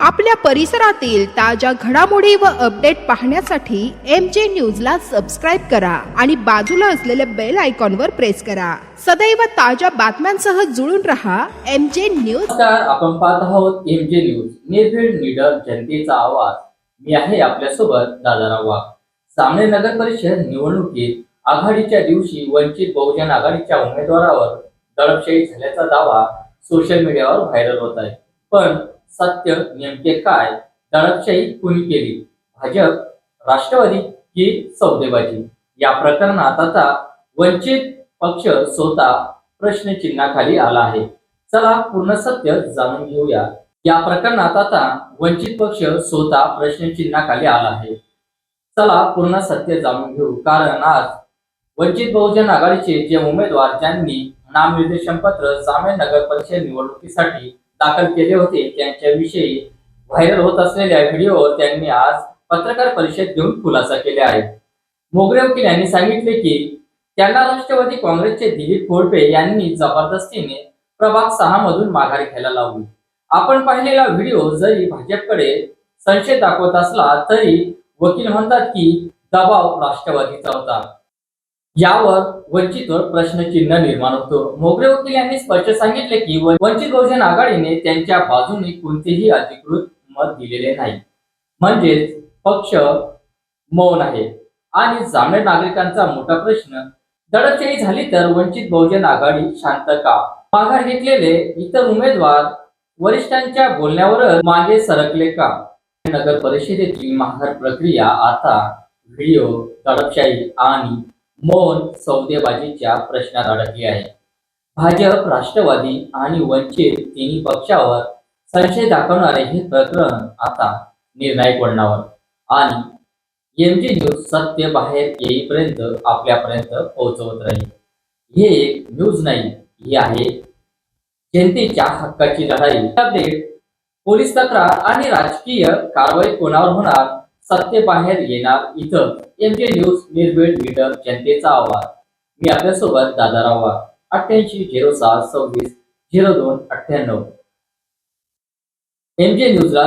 आपल्या परिसरातील ताज्या घडामोडी व अपडेट पाहण्यासाठी एम जे न्यूजला सबस्क्राईब करा आणि बाजूला असलेल्या बेल आयकॉनवर प्रेस करा. सदैव ताज्या बातम्यांसह जुळून रहा एम जे न्यूज आपण पाहत आहोत एम जे न्यूज निर्भीड निडर जनतेचा आवाज. मी आहे आपल्यासोबत दादाराव वाघ. सामने नगर परिषद निवडणुकीत आघाडीच्या दिवशी वंचित बहुजन आघाडीच्या उमेदवारावर दडपशाही झाल्याचा दावा सोशल मीडियावर व्हायरल होत आहे. पण सत्य नेमके काय? दडपशाही कुणी केली? भाजप राष्ट्रवादी की सौदेबाजी? या प्रकरणात आता वंचित पक्ष स्वतः प्रश्नचिन्हाखाली आला आहे. चला पूर्ण सत्य जाणून घेऊया. या प्रकरणात आता वंचित पक्ष स्वतः प्रश्नचिन्हाखाली आला आहे. चला पूर्ण सत्य जाणून घेऊ. कारण आज वंचित बहुजन आघाडीचे जे उमेदवार ज्यांनी नामनिर्देशन पत्र जामे नगर परिषद निवडणुकीसाठी दाखल केले होते त्यांच्याविषयी व्हायरल होत असलेल्या व्हिडिओवर त्यांनी आज पत्रकार परिषद घेऊन खुलासा केले आहे मोगरे वकील यांनी सांगितले की त्यांना राष्ट्रवादी काँग्रेसचे दिलीप कोळपे यांनी जबरदस्तीने प्रभाग सहा मधून माघार घ्यायला लावली. आपण पाहिलेला व्हिडिओ जरी भाजपकडे संशय दाखवत असला तरी वकील म्हणतात की दबाव राष्ट्रवादीचा होता. यावर वंचितवर प्रश्नचिन्ह निर्माण होतो. मोगरे वकील यांनी स्पष्ट सांगितले की वंचित बहुजन आघाडीने त्यांच्या बाजूने कोणतेही अधिकृत मत दिलेले नाही. म्हणजेच पक्ष मौन आहे. आणि जाणीव नागरिकांचा मोठा प्रश्न दडपशाही झाली तर वंचित बहुजन आघाडी शांत का? माघार घेतलेले इतर उमेदवार वरिष्ठांच्या बोलण्यावर मागे सरकले का? नगर परिषदेची माघार प्रक्रिया आता व्हिडिओ दडपशाही आणि मौन सौदेबाजीच्या प्रश्नात अडकली आहे. भाजप राष्ट्रवादी आणि वंचित तिन्ही पक्षावर संशय दाखवणारे हे प्रकरण आता निर्णायक वळणावर. आणि एमजी न्यूज सत्य बाहेर येईपर्यंत आपल्यापर्यंत पोहोचवत राहील. हे एक न्यूज नाही ही आहे जनतेच्या हक्काची लढाई. अपडेट पोलीस तक्रार आणि राजकीय कारवाई कोणावर होणार सत्य बाहेर येणार इथं एमजे न्यूज निर्भीड मीटर जनतेचा आवाज मी आपल्यासोबत दादाराव वाघ अठ्ठ्याऐंशी झिरो सहा सव्वीस झिरो दोन अठ्ठ्याण्णव एमजे न्यूजला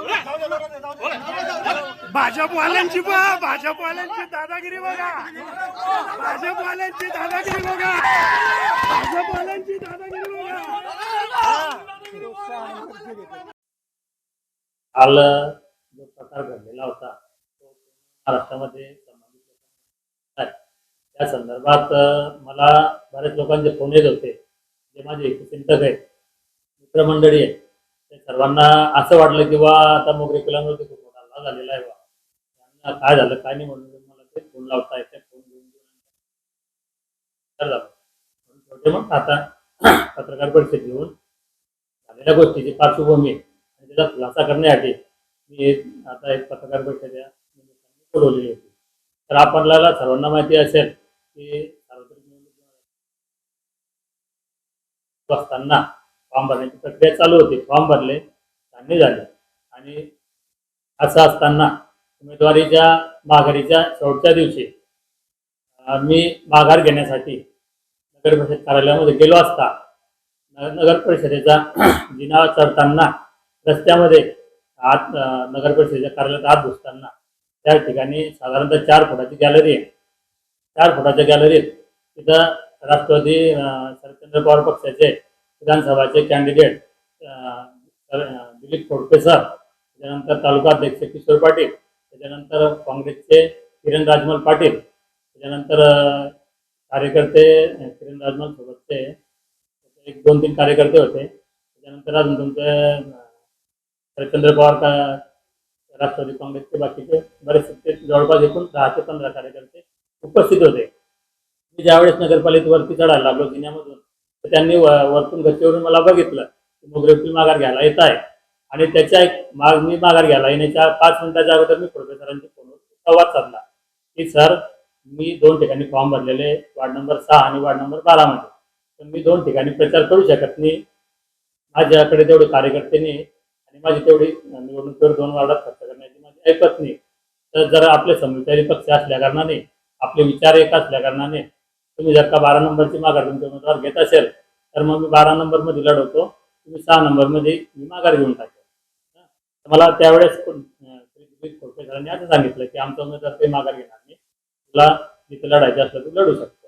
भाजपवाल्यांची बघा भाजपवाल्यांची दादागिरी बघा. भाजपवाल्यांची दादागिरी बघा. भाजपवाल्यांची दादागिरी बघा. काल जो प्रकार घडलेला होता तो महाराष्ट्रामध्ये त्या संदर्भात मला बऱ्याच लोकांचे फोन येत होते. जे माझे चिंतक आहेत मित्रमंडळी आहेत ते सर्वांना असं वाटलं की बा आता मोगरे कुलांवरती खूप मोठा हल्ला झालेला आहे बा त्यांना काय झालं काय नाही म्हणून मला ते फोन लावता येते फोन घेऊन घेऊन झालं शेवटी मग आता पत्रकार परिषद घेऊन झालेल्या गोष्टीची पार्श्वभूमी आणि त्याचा खुलासा करण्यासाठी मी आता एक पत्रकार परिषद या बोलवलेली होती. तर आपल्याला सर्वांना माहिती असेल की सार्वत्रिक निवडणूक असताना फॉर्म भरण्याची प्रक्रिया चालू होती. फॉर्म भरले धान्य झाले. आणि असं असताना उमेदवारीच्या माघारीच्या शेवटच्या दिवशी मी माघार घेण्यासाठी नगर परिषद कार्यालयामध्ये गेलो असता नगर परिषदेचा जिना चढताना रस्त्यामध्ये आत नगर परिषदेच्या कार्यालयात आत घुसताना त्या ठिकाणी साधारणतः चार फुटाची गॅलरी आहे. चार फुटाच्या गॅलरीत तिथं राष्ट्रवादी शरदचंद्र पवार पक्षाचे विधानसभाचे कॅन्डिडेट दिलीप खोडपे सर त्याच्यानंतर तालुका अध्यक्ष किशोर पाटील त्याच्यानंतर काँग्रेसचे किरण राजमल पाटील त्याच्यानंतर कार्यकर्ते किरण राजमल सोबतचे एक दोन तीन कार्यकर्ते होते. त्याच्यानंतर अजून तुमचे हरिश्चंद्र पवार का राष्ट्रवादी काँग्रेसचे बाकीचे बरेचसे जवळपास एकूण दहा ते पंधरा कार्यकर्ते उपस्थित होते. मी ज्यावेळेस नगरपालिकेवरती चढायला लागलो जिन्यामधून त्यांनी वरतून गच्चीवरून मला बघितलं की मोगरे वकील माघार घ्यायला येत आहे. आणि त्याच्या एक माग मी माघार घ्यायला येण्याच्या पाच मिनिटाच्या अगोदर मी प्रोफेसरांच्या फोनवर संवाद साधला. की सर मी दोन ठिकाणी फॉर्म भरलेले वार्ड नंबर सहा आणि वार्ड नंबर बारामध्ये तर मी दोन ठिकाणी प्रचार करू शकत नाही. माझ्याकडे तेवढे कार्यकर्ते नाही आणि माझी तेवढी निवडणुकीवर दोन वार्डात खर्च करण्याची माझी ऐकत नाही. तर जर आपले समविचारी पक्ष असल्या कारणाने आपले विचार एक असल्या कारणाने तुम्ही जर का बारा नंबरची माघार तुमचे उमेदवार घेत असेल तर मग मी बारा नंबरमध्ये लढवतो तुम्ही सहा नंबरमध्ये मी माघार घेऊन टाकेल. मला त्यावेळेस खोडके सरांनी असं सांगितलं की आमचा उमेदवार काही माघार घेणार नाही. तुला जिथे लढायचं असलं तू लढू शकतो.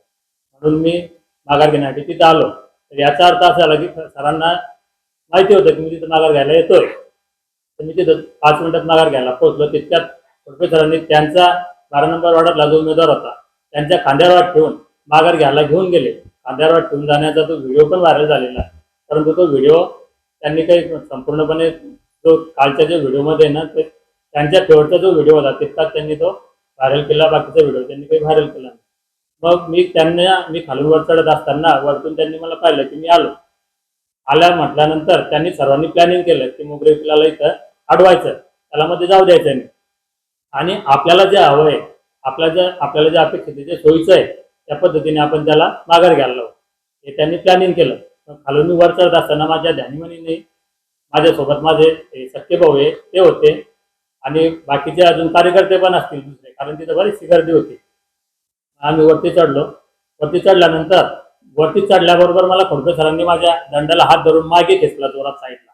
म्हणून मी माघार घेण्यासाठी तिथं आलो. तर याचा अर्थ असा झाला की सरांना माहिती होतं की मी तिथं माघार घ्यायला येतोय. तर मी तिथं पाच मिनिटात माघार घ्यायला पोहोचलो. तितक्यात खोडके सरांनी त्यांचा बारा नंबर वार्डातला जो उमेदवार होता त्यांच्या खांद्यावर ठेवून माघार घ्यायला घेऊन गेले. खांद्यावर ठेवून जाण्याचा तो व्हिडिओ पण व्हायरल झालेला आहे. परंतु तो व्हिडिओ त्यांनी काही संपूर्णपणे जो कालच्या जो व्हिडिओमध्ये ना ते त्यांच्या शेवटचा जो व्हिडिओ होता तितकाच त्यांनी तो व्हायरल केला. बाकीचा व्हिडिओ त्यांनी काही व्हायरल केला मग मी त्यांना मी खालून वर चढत असताना वरतून त्यांनी मला पाहिलं की मी आलो. आल्या म्हटल्यानंतर त्यांनी सर्वांनी प्लॅनिंग केलं की मोगरे पिलाला इथं अडवायचं. त्याला मध्ये जाऊ द्यायचं नाही. आणि आपल्याला जे हवं आहे आपल्या जे आपल्याला जे अपेक्षित जे सोयीचं आहे त्या पद्धतीने आपण त्याला माघार घ्यायला लावू. हे त्यांनी प्लॅनिंग केलं. पण खालून मी वर चढत असताना माझ्या ध्यानीमनीने माझ्यासोबत माझे हे सख्खे भाऊ आहे ते होते. आणि बाकीचे अजून कार्यकर्ते पण असतील दुसरे कारण तिथं बरीचशी गर्दी होती. आम्ही वरती चढलो. वरती चढल्यानंतर वरती चढल्याबरोबर मला खोडके सरांनी माझ्या दंडाला हात धरून मागे खेचला जोरात साईडला.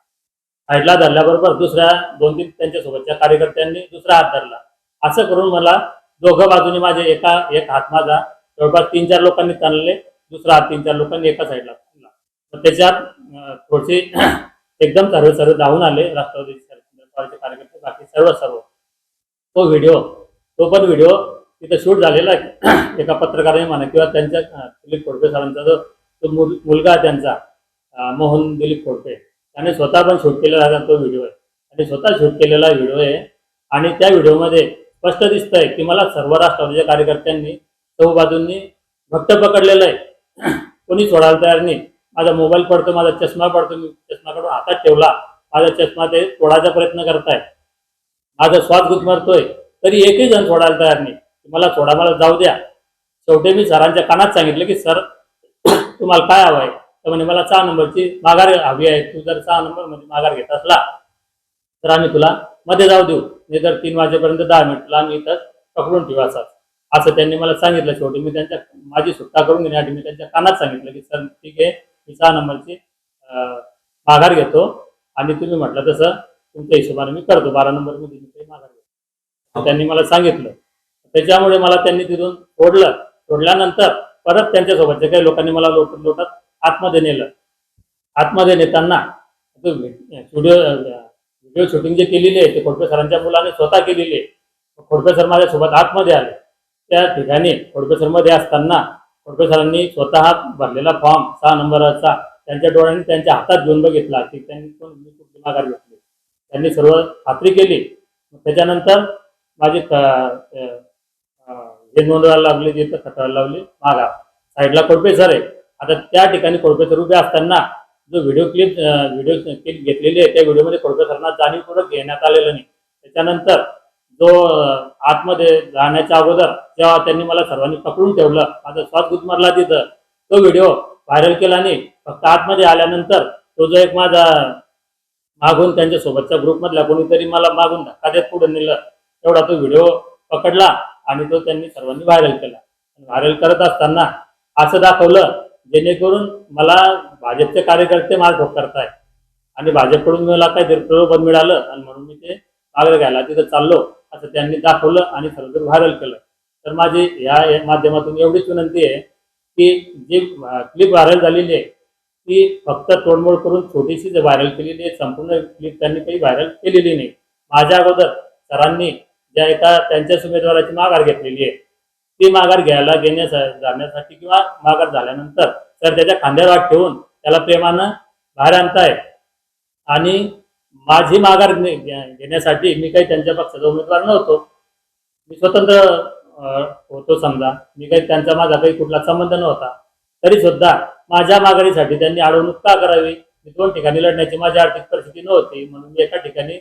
साईडला धरल्याबरोबर दुसऱ्या दोन तीन त्यांच्यासोबतच्या कार्यकर्त्यांनी दुसरा हात धरला. असं करून मला दोघं बाजूने माझे एका एक हात माझा जवळपास तीन चार लोकांनी ताणले दुसरा हात तीन चार लोकांनी एका साईडला ताणला तर त्याच्यात थोडेसे एकदम सर्व सर्व धावून आले राष्ट्रवादी कार्यकर्ते बाकी सर्व सर्व. तो व्हिडिओ तो पण व्हिडिओ तिथं शूट झालेला आहे. एका पत्रकाराने म्हणा किंवा त्यांच्या दिलीप खोडपे सरांचा जो तो मुलगा त्यांचा मोहन दिलीप खोडपे त्याने स्वतः पण शूट केलेला तो व्हिडिओ आहे. आणि स्वतः शूट केलेला व्हिडिओ आहे. आणि त्या व्हिडिओमध्ये स्पष्ट दिसतंय की मला सर्व राष्ट्रवादीच्या कार्यकर्त्यांनी चौ बाजूंनी भक्त पकडलेलं आहे. कोणी सोडायला तयार नाही. माझा मोबाईल पडतो माझा चष्मा पडतो मी चष्मा काढून हातात ठेवला. माझा चष्मा ते तोडायचा प्रयत्न करताय. माझा श्वास गुदमरतोय. तरी एकही जण सोडायला तयार नाही. मला सोडा मला जाऊ द्या. शेवटी मी सरांच्या कानात सांगितलं की सर तुम्हाला काय हवं आहे? तर म्हणे मला सहा नंबरची माघार हवी आहे. तू जर सहा नंबर म्हणजे माघार घेत असला तर आम्ही तुला मध्ये जाऊ देऊ. नाही तर तीन वाजेपर्यंत दहा मिनिट तुला आम्ही इथं पकडून ठेवू असं त्यांनी मला सांगितलं शेवटी. मी त्यांच्या माझी सुट्टा करून घेण्यासाठी मी त्यांच्या कानात सांगितलं की सर ठीक आहे मी सहा नंबरची माघार घेतो आणि तुम्ही म्हटलं तसं तुमच्या हिशोबाने मी करतो. बारा नंबरमध्ये मी काही माघार घेतो. त्यांनी मला सांगितलं. त्याच्यामुळे मला त्यांनी तिथून सोडलं सोडल्यानंतर परत त्यांच्यासोबतच्या काही लोकांनी मला लोट लोटत आतमध्ये नेलं. आतमध्ये नेताना व्हिडिओ व्हिडिओ शूटिंग जे केलेली आहे ते खोडपे सरांच्या मुलाने स्वतः केलेली आहे. खोडपे सर माझ्यासोबत आतमध्ये आले. त्या ठिकाणी खोडके असताना खोडकसरांनी स्वतः भरलेला फॉर्म सहा नंबरचा त्यांच्या डोळ्यांनी त्यांच्या हातात घेऊन बघितला की त्यांनी कोण मी खूप माघार घेतले त्यांनी सर्व खात्री केली. त्याच्यानंतर माझी जे हे नोंदवायला लागली तिथं खटवायला लावली मागा साईडला कोडपे सर आहे. आता त्या ठिकाणी कोडपे सर उभे असताना जो व्हिडिओ क्लिप व्हिडिओ क्लिप घेतलेली आहे त्या व्हिडिओमध्ये कोडपे सरांना जाणीवपूर्वक घेण्यात आलेलं नाही. त्याच्यानंतर जो आतमध्ये जाण्याच्या अगोदर जेव्हा त्यांनी मला सर्वांनी पकडून ठेवलं. माझा श्वास गुदमरला तिथं. तो व्हिडिओ व्हायरल केला नाही. फक्त आतमध्ये आल्यानंतर तो जो एक माझा मागून त्यांच्या सोबतच्या ग्रुपमधल्या कोणीतरी मला मागून धक्का देत पुढे नेलं. तेवढा तो व्हिडिओ पकडला आणि तो त्यांनी सर्वांनी व्हायरल केला. व्हायरल करत असताना असं दाखवलं जेणेकरून मला भाजपचे कार्यकर्ते मार ठोक करताय आणि भाजपकडून मला काहीतरी प्रलोभन मिळालं आणि म्हणून मी ते मागे घ्यायला तिथं चाललो. असं त्यांनी दाखवलं आणि सर्व व्हायरल केलं. तर माझी या माध्यमातून एवढीच विनंती आहे की जी क्लिप व्हायरल झालेली आहे ती फक्त तोडमोड करून छोटीशी जे व्हायरल केलेली आहे संपूर्ण क्लिप त्यांनी काही व्हायरल केलेली नाही. माझ्या अगोदर सरांनी ज्या एका त्यांच्याच उमेदवाराची माघार घेतलेली आहे ती माघार घ्यायला घेण्यास जाण्यासाठी किंवा माघार झाल्यानंतर तर त्याच्या खांद्यावर ठेवून त्याला प्रेमानं बाहेर आणताय आणि माझी माघार घेण्यासाठी मी काही त्यांच्या पक्षाचा उमेदवार नव्हतो. मी स्वतंत्र होतो समजा. मी काही त्यांचा माझा काही कुठला संबंध नव्हता. तरी सुद्धा माझ्या माघारीसाठी त्यांनी अडवणूक का करावी? मी दोन ठिकाणी लढण्याची माझी आर्थिक परिस्थिती नव्हती. म्हणून मी एका ठिकाणी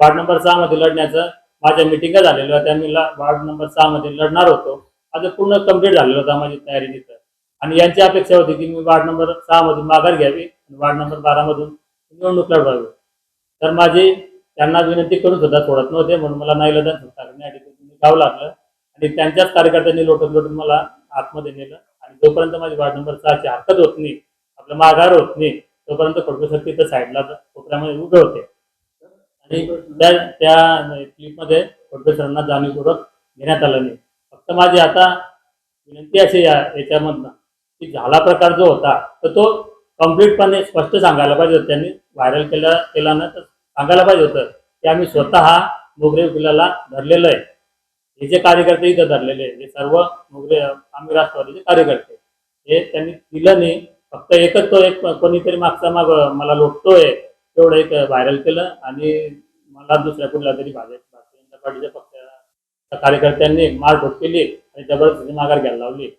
वार्ड नंबर सहा मध्ये लढण्याचं माझ्या मिटिंगा झालेल्या होत्या मी वार्ड नंबर सहा मध्ये लढणार होतो. माझं पूर्ण कंप्लीट झालेलं होता माझी तयारी तिथं. आणि यांची अपेक्षा होती की मी वार्ड नंबर सहा मधून माघार घ्यावी आणि वार्ड नंबर बारा मधून निवडणूक लढवावी. तर माझी त्यांना विनंती करून सुद्धा सोडत नव्हते म्हणून मला नाईलाजान सुद्धा करण्यासाठी तिथे जावं लागलं. आणि त्यांच्याच कार्यकर्त्यांनी लोटत लोटत मला आतमध्ये नेलं. आणि जोपर्यंत माझी वार्ड नंबर सहाची हरकत होत नाही आपलं माघार होत नाही तोपर्यंत खडकूसर तर साईडला कोपऱ्यामध्ये उभे होते. आणि त्या त्या क्लिपमध्ये खडकूसरांना जाणीवपूर्वक घेण्यात आलं नाही. फक्त माझी आता विनंती अशी या याच्यामधनं की झाला प्रकार जो होता तर तो कम्प्लीटपणे स्पष्ट सांगायला पाहिजे होतं. त्यांनी व्हायरल केला केला ना तर सांगायला पाहिजे होतं की आम्ही स्वतः मोगरे वकिलाला धरलेलं आहे. हे जे कार्यकर्ते इथं धरलेले आहे हे सर्व मोगरे आम्ही राष्ट्रवादीचे कार्यकर्ते. हे त्यांनी दिलं नाही. फक्त एकच तो एक कोणीतरी मागचा माग मला लोटतोय तेवढं एक व्हायरल केलं आणि मला दुसऱ्या कुठल्या तरी भाजप भारतीय जनता पार्टीच्या पक्षाच्या कार्यकर्त्यांनी मारढोक केली आणि जबरदस्ती माघार घ्यायला लावली.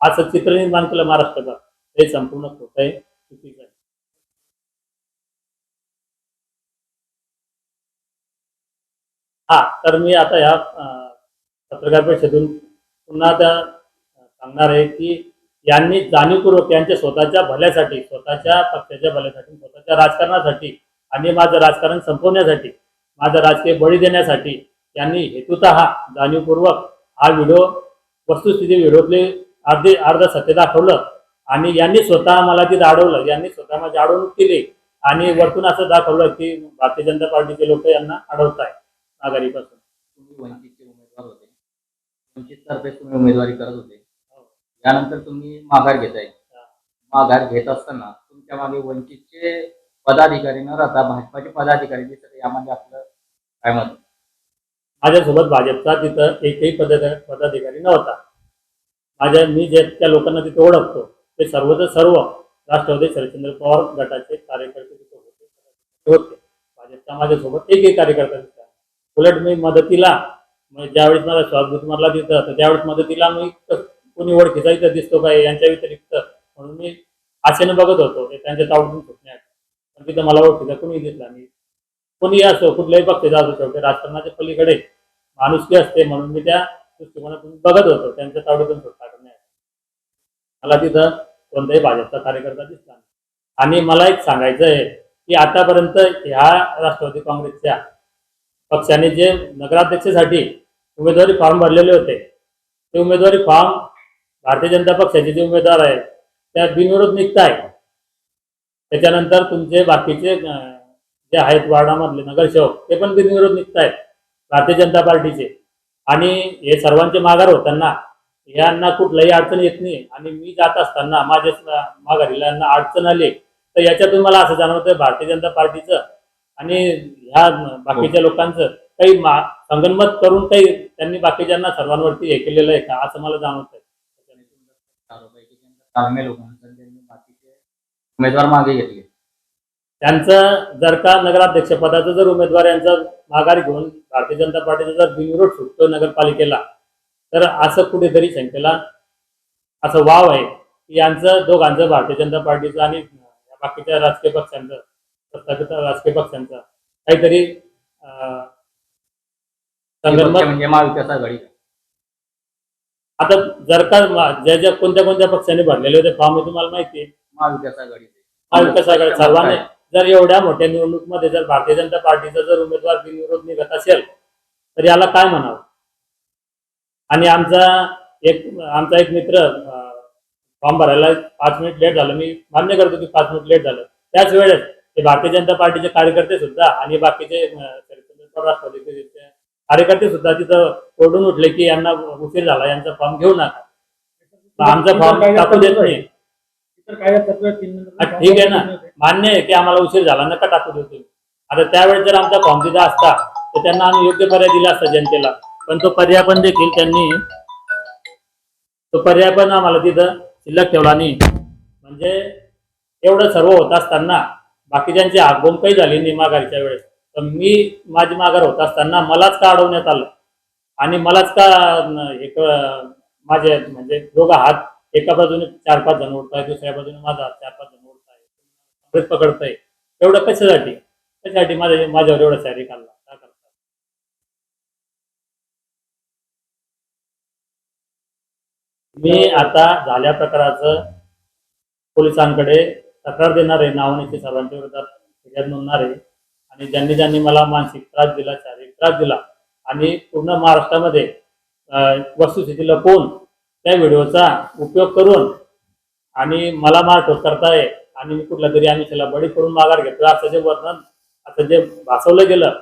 असं चित्र निर्माण केलं महाराष्ट्रभर. हे संपूर्ण खोटं आहे चुकीचं आहे हा तर मी आता ह्या पत्रकार परिषदेतून पुन्हा त्या सांगणार आहे की यांनी जाणीवपूर्वक यांच्या स्वतःच्या भल्यासाठी स्वतःच्या पक्षाच्या भल्यासाठी स्वतःच्या राजकारणासाठी आणि माझं राजकारण संपवण्यासाठी माझं राजकीय बळी देण्यासाठी यांनी हेतुत जाणीवपूर्वक हा व्हिडिओ वस्तुस्थिती व्हिडिओतले अर्धे अर्ध सत्य दाखवलं. आणि यांनी स्वतः मला तिथं अडवलं यांनी स्वतः माझी अडवणूक केली. आणि वरतून असं दाखवलं की भारतीय जनता पार्टीचे लोक यांना अडवत आहे आघाडीपासून तुम्ही वंचितचे उमेदवार होते. वंचित तर्फे तुम्ही उमेदवारी करत होते. यानंतर तुम्ही माघार घेताय. माघार घेत असताना तुमच्या मागे वंचितचे पदाधिकारी न राहता भाजपाचे पदाधिकारी दिसत यामध्ये आपलं काय मत? माझ्यासोबत भाजपचा तिथं एकही पदाधिकारी पदाधिकारी नव्हता. माझ्या मी जे त्या लोकांना तिथे ओळखतो ते सर्वच सर्व राष्ट्रवादी शरदचंद्र पवार गटाचे कार्यकर्ते तिथे होते. होते. भाजपच्या माझ्यासोबत एकही कार्यकर्ता दिसला उलट मी मदतीला म्हणजे ज्यावेळेस मला श्वासभूत मारला तिथं तर त्यावेळेस मदतीला मी कोणी ओळखीचा इथं दिसतो काय यांच्या व्यतिरिक्त? म्हणून मी आशेने बघत होतो त्यांच्या तावडून सुटण्यात पण तिथं मला ओळखीचा कोणी दिसला नाही. कोणी असो कुठल्याही पक्षाचा असो शकतो राजकारणाच्या पलीकडे माणुसकी असते म्हणून मी त्या दृष्टिकोनातून बघत होतो. त्यांच्या तावडीतून सुटका मला तिथं कोणताही भाजपचा कार्यकर्ता दिसला आणि मला एक सांगायचं आहे की आतापर्यंत ह्या राष्ट्रवादी काँग्रेसच्या पक्षाने जे नगराध्यक्षासाठी उमेदवारी फॉर्म भरलेले होते ते उमेदवारी फॉर्म भारतीय जनता पक्षाचे जे उमेदवार आहेत त्या बिनविरोध निघताय. त्याच्यानंतर तुमचे बाकीचे जे आहेत वार्डामधले नगरसेवक ते पण बिनविरोध निघतायत भारतीय जनता पार्टीचे. आणि हे सर्वांचे माघार होताना यांना कुठलाही अडचण येत नाही. आणि मी जात असताना माझ्या माघारीला यांना अडचण आली तर याच्यातून मला असं जाणवतं भारतीय जनता पार्टीचं आणि ह्या बाकीच्या लोकांचं काही संगनमत करून काही त्यांनी बाकीच्यांना सर्वांवरती हे केलेलं आहे का असं मला बाकीचे उमेदवार मागे घेतले. त्यांचं जर का नगराध्यक्ष पदाचा जर उमेदवार यांचा माघार घेऊन भारतीय जनता पार्टीचा जर बिनविरोध सुटतो नगरपालिकेला तर असं कुठेतरी शंकेला असं वाव आहे की यांचं दोघांचं भारतीय जनता पार्टीचं आणि या बाकीच्या राजकीय पक्षांचं प्रस्थापित राजकीय पक्षांचं काहीतरी म्हणजे आता जर का ज्या ज्या कोणत्या कोणत्या पक्षांनी भरलेले होते फॉर्म तुम्हाला माहिती आहे. महाविकास आघाडी महाविकास आघाडी. सर्वांनी जर एवढ्या मोठ्या निवडणुकीमध्ये जर भारतीय जनता पार्टीचा जर उमेदवार बिनविरोध निघत असेल तर याला काय म्हणावं? आणि आमचा एक आमचा एक मित्र फॉर्म भरायला पाच मिनिट लेट झालं. मी मान्य करतो की पाच मिनिट लेट झालं. त्याच वेळेस ते भारतीय जनता पार्टीचे कार्यकर्ते सुद्धा आणि बाकीचे राष्ट्रवादीचे कार्यकर्ते सुद्धा तिथं ओढून उठले की यांना उशीर झाला यांचा फॉर्म घेऊ नका. आमचा फॉर्म टाकू देत नाही. ठीक आहे ना. मान्य आहे की आम्हाला उशीर झाला नका टाकू देऊ तुम्ही. आता त्यावेळेस जर आमचा फॉर्म तिथं असता तर त्यांना आम्ही योग्य पर्याय दिला असता जनतेला. पण तो पर्याय पण देखील त्यांनी तो पर्याय पण आम्हाला तिथं शिल्लक ठेवला नाही म्हणजे एवढं सर्व होत असताना बाकीच्यांची आगोम काही झाली नाही माघारीच्या वेळेस. तर मी माझी माघार होत असताना मलाच का अडवण्यात आलं? आणि मलाच का एक माझे म्हणजे दोघं हात एका बाजूने चार पाच जण ओढताय दुसऱ्या बाजूने माझा हात चार पाच जण ओढताय काँग्रेस पकडताय. एवढं कशासाठी? कशासाठी माझ्या माझ्यावर एवढा सॅरी काढला का करता मी आता झाल्या प्रकाराचं पोलिसांकडे तक्रार देणार आहे. नावानिशी सर्वांच्या विरोधात फिर्याद नोंदणार आहे. आणि ज्यांनी ज्यांनी मला मानसिक त्रास दिला शारीरिक त्रास दिला आणि पूर्ण महाराष्ट्रामध्ये वस्तुस्थिती लपवून त्या व्हिडिओचा उपयोग करून आणि मला मारठोक करताय आणि मी कुठल्या तरी आम्ही त्याला बळी करून माघार घेतोय असं जे वर्णन असं जे भासवलं गेलं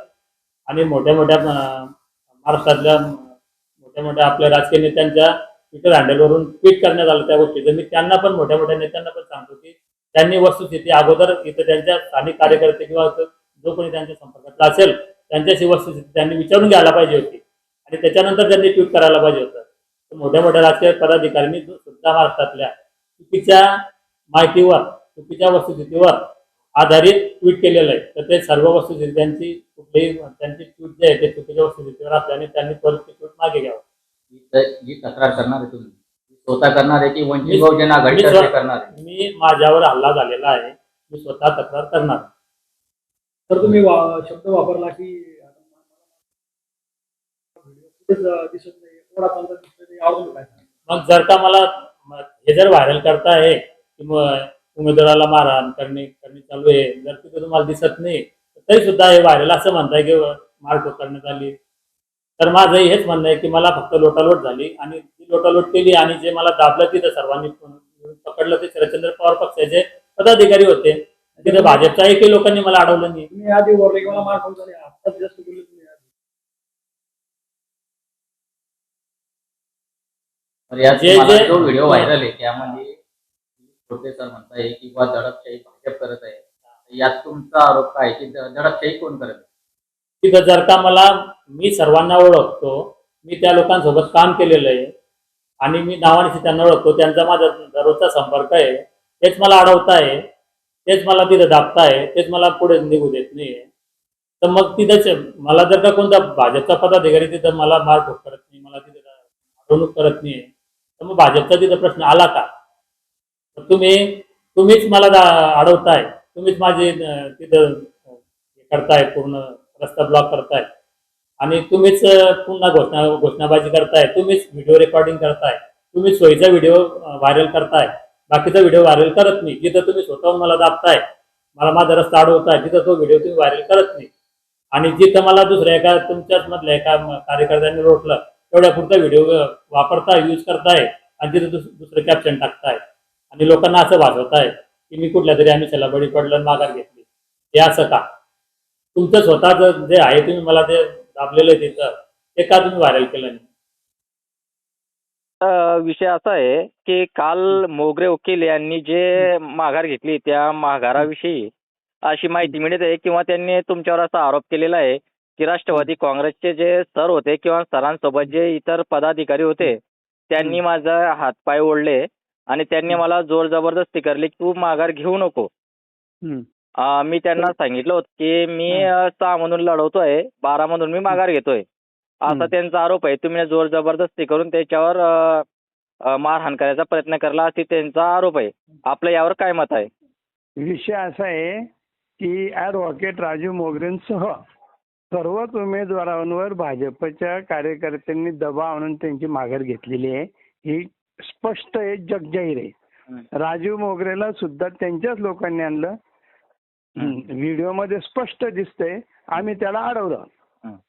आणि मोठ्या मोठ्या महाराष्ट्रातल्या मोठ्या मोठ्या आपल्या राजकीय नेत्यांच्या ट्विटर हँडलवरून ट्विट करण्यात आलं त्या गोष्टीचं. मी त्यांना पण मोठ्या मोठ्या नेत्यांना पण सांगतो की त्यांनी वस्तुस्थिती अगोदर इथं त्यांच्या स्थानिक कार्यकर्ते किंवा जो कोणी त्यांच्या संपर्कातला असेल त्यांच्याशी वस्तुस्थिती त्यांनी विचारून घ्यायला पाहिजे होती. आणि त्याच्यानंतर त्यांनी ट्विट करायला पाहिजे होतं. तर मोठ्या मोठ्या राजकीय पदाधिकाऱ्यांनी सुद्धा महाराष्ट्रातल्या चुकीच्या माहितीवर चुकीच्या वस्तुस्थितीवर आधारित ट्विट केलेलं आहे. तर ते सर्व वस्तुस्थिती त्यांची कुठलीही त्यांची ट्विट जे आहे ते चुकीच्या वस्तुस्थितीवर असल्याने त्यांनी परत ट्विट मागे घ्यावं. ही त- ही तक्रार करणार आहे तुम्ही. स्वतः करणार आहे की वंचित बहुजन आघाडी मी तर्फे स्व- करणार आहे? मी माझ्यावर हल्ला झालेला आहे. मी स्वतः तक्रार करणार. तर तुम्ही वा- शब्द वापरला की व्हिडिओ कुठेच अं, दिसत नाही आवडून काय मग जर का मला म- हे जर व्हायरल करताय की मग उमेदवाराला मारहाण करणे करणे चालू आहे. जर तिथे तुम्हाला दिसत नाही तरी सुद्धा हे व्हायरल असं म्हणताय की मारहाण करण्यात आली तर माझं हेच म्हणणं आहे की मला फक्त लोटालोट झाली आणि ती लोटालोट केली आणि जे मला दाबलं तिथं सर्वांनी पकडलं ते शरदचंद्र पवार पक्षाचे पदाधिकारी होते. तिथे भाजपच्या एकही लोकांनी मला अडवलं नाही. तुम्ही आधी बोलले की मला मारखोल झाली. आत्ताच जास्त बोलले तुम्ही आधी. तर यात जे- तुम्हाला जे- जो व्हिडिओ व्हायरल आहे त्यामध्ये प्रोफेसर म्हणताय किंवा दडपशाही भाजप करत आहे. यात तुमचा आरोप काय आहे की द- दडपशाही कोण करत आहे? तिथं जर का मला मी सर्वांना ओळखतो. मी त्या लोकांसोबत काम केलेलं आहे. आणि मी नावानिशी त्यांना ओळखतो. त्यांचा माझा दररोजचा संपर्क आहे. तेच मला अडवताय तेच मला तिथं दाबताय तेच मला पुढे निघू देत नाही तर मग तिथं मला जर का कोणता भाजपचा पदाधिकारी तिथं मला मारठोक करत नाही मला तिथं अडवणूक करत नाही तर मग भाजपचा तिथं प्रश्न आला का? तर तुम्ही तुम्हीच मला अडवताय. तुम्हीच माझे तिथं हे करताय पूर्ण रस्ता ब्लॉक करताय. आणि तुम्हीच पुन्हा घोषणा घोषणाबाजी करताय. तुम्हीच व्हिडिओ रेकॉर्डिंग करताय. तुम्ही सोयीचा व्हिडिओ व्हायरल करताय. बाकीचा व्हिडिओ व्हायरल करत नाही. जिथं तुम्ही स्वतःहून मला दाबताय मला माझा रस्ता अडवताय तिथं तो व्हिडिओ तुम्ही व्हायरल करत नाही. आणि जिथं मला दुसऱ्या एका तुमच्याच मधल्या एका कार्यकर्त्यांनी रोटलं तेवढ्या पुरता व्हिडिओ वापरताय यूज करताय. आणि तिथं दुस- दुसरं कॅप्शन टाकताय. आणि लोकांना असं वाजवताय की मी कुठल्या तरी आम्ही त्याला पडलं आणि माघार घेतली. हे असं का? तुमचं स्वतःच जे आहे तुम्ही मला ते दाबलेलं तिथं ते का तुम्ही व्हायरल केलं नाही? विषय असा आहे की काल मोगरे वकील यांनी जे माघार घेतली त्या माघाराविषयी अशी माहिती मिळत आहे किंवा त्यांनी तुमच्यावर असा आरोप केलेला आहे की राष्ट्रवादी काँग्रेसचे जे सर होते किंवा सरांसोबत जे इतर पदाधिकारी होते त्यांनी माझा हातपाय ओढले आणि त्यांनी मला जोर जबरदस्ती करली की तू माघार घेऊ नको. अ, मी त्यांना सांगितलं होतं की मी अ, सहा मधून लढवतोय बारा मधून मी माघार घेतोय. असा त्यांचा आरोप आहे. तुम्ही जोर जबरदस्ती करून त्याच्यावर अ, अ, मारहाण करायचा प्रयत्न करला असे त्यांचा आरोप आहे. आपलं यावर काय मत आहे? विषय असा आहे की ॲडव्होकेट राजू मोगरेंसह सर्वच उमेदवारांवर भाजपच्या कार्यकर्त्यांनी दबाव आणून त्यांची माघार घेतलेली आहे. ही स्पष्ट आहे जगजाहीर आहे. राजू मोगरेला सुद्धा त्यांच्याच लोकांनी आणलं. व्हिडिओमध्ये स्पष्ट दिसतंय. आम्ही त्याला अडवलं.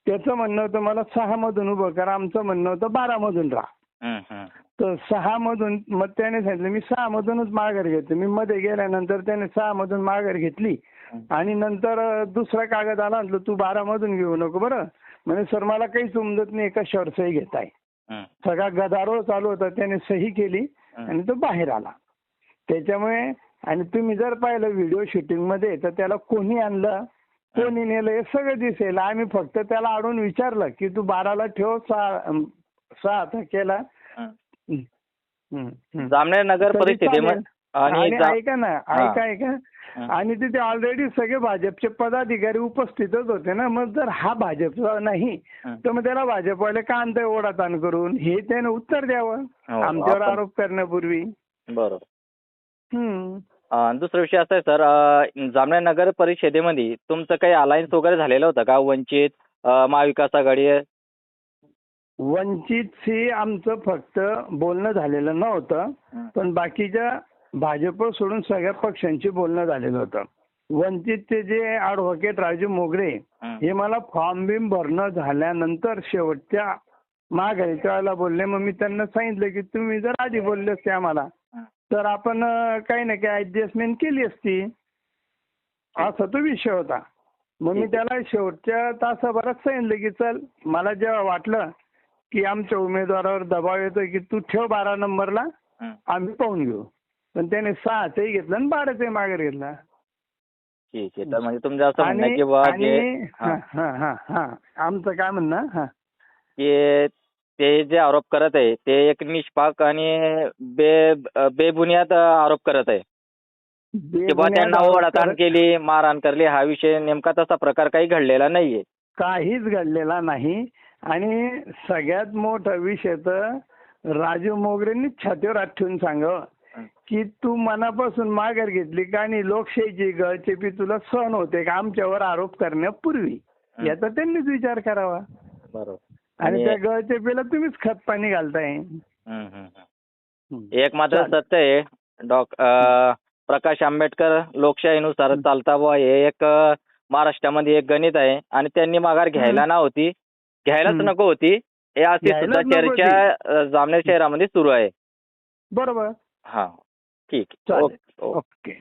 त्याचं म्हणणं होतं मला सहा मधून उभं करा. आमचं म्हणणं होतं बारा मधून राहा. तर सहा मधून मग त्याने सांगितलं मी सहा मधूनच माघार घेतो मी मध्ये गेल्यानंतर त्याने सहा मधून माघार घेतली. आणि नंतर दुसरा कागद आला म्हटलं तू बारा मधून घेऊ नको बरं. म्हणजे सर मला काहीच उमजत नाही कशावर सही घेताय. सगळा गदारोळ चालू होता त्याने सही केली आणि तो बाहेर आला. त्याच्यामुळे आणि तुम्ही जर पाहिलं व्हिडिओ शूटिंगमध्ये तर त्याला कोणी आणलं? कोणी नेलं? हे सगळं दिसेल. आम्ही फक्त त्याला अडून विचारलं की तू बाराला ठेव सहा सहा केला. जामनेर नगर परिषदेमध्ये. आणि ऐका ना. ऐका ऐका. आणि तिथे ऑलरेडी सगळे भाजपचे पदाधिकारी उपस्थितच होते ना. मग जर हा भाजपचा नाही. तर मग त्याला भाजपवाले का आणताय ओढाताण करून? हे त्याने उत्तर द्यावं. हो, आमच्यावर आरोप करण्यापूर्वी. बरोबर. हम्म. दुसरा विषय असा आहे सर जामनेर नगर परिषदेमध्ये तुमचं काही अलायन्स वगैरे झालेलं होतं का वंचित अं, महाविकास आघाडी वंचितशी आमचं फक्त बोलणं झालेलं नव्हतं हं. पण बाकीच्या भाजप सोडून सगळ्या पक्षांशी बोलणं झालेलं होतं वंचितचे जे ॲडव्होकेट राजू मोगरे हं. हे मला फॉर्म बिम भरणं झाल्यानंतर शेवटच्या माघारीच्या वेळेला बोलले मग मी त्यांना सांगितलं की तुम्ही जर आधी बोलले असते आम्हाला. तर आपण काही ना काही ऍडजस्टमेंट केली असती. असा तो विषय होता. मग मी त्याला शेवटच्या तासाभरात सांगितलं की चल मला जेव्हा वाटलं की आमच्या उमेदवारावर दबाव येतोय की तू ठेव बारा नंबरला. आम्ही पाहून घेऊ. पण त्याने सहाचंही घेतलं आणि बाराचंही मागे घेतला. ठीक आहे. तर म्हणजे तुमचं असं म्हणणं की हा. हा हा हा हा. आमचं काय म्हणणं? हा. की ते जे आरोप करत आहे ते एक निष्पाक आणि बे बेबुनियाद आरोप करत आहे. की बुवा त्यांना ओढाताण केली मारहाण करली हा विषय नेमका तसा प्रकार काही घडलेला नाहीये. काहीच घडलेला नाही. आणि सगळ्यात मोठा विषय तर राजू मोगरेंनी छातीवर हात ठेवून सांगावं. की तू मनापासून माघार घेतली का आणि लोकशाहीची गळचेपी तुला सहन होते का? आमच्यावर आरोप करण्यापूर्वी. याचा त्यांनीच विचार करावा. बरोबर. आणि त्या गळचेपीला तुम्हीच खत पाणी घालताय. हम्म, हम्म, हम्म. एक मात्र. सत्य आहे डॉक प्रकाश आंबेडकर लोकशाहीनुसार चालता बुवा हे एक महाराष्ट्रामध्ये एक गणित आहे आणि त्यांनी माघार घ्यायला नव्हती घ्यायलाच हम्म. नको होती. हे अशी सुद्धा घ्यायलाच चर्चा जामनेर शहरामध्ये सुरू आहे. बरोबर. हा. ठीक ओके.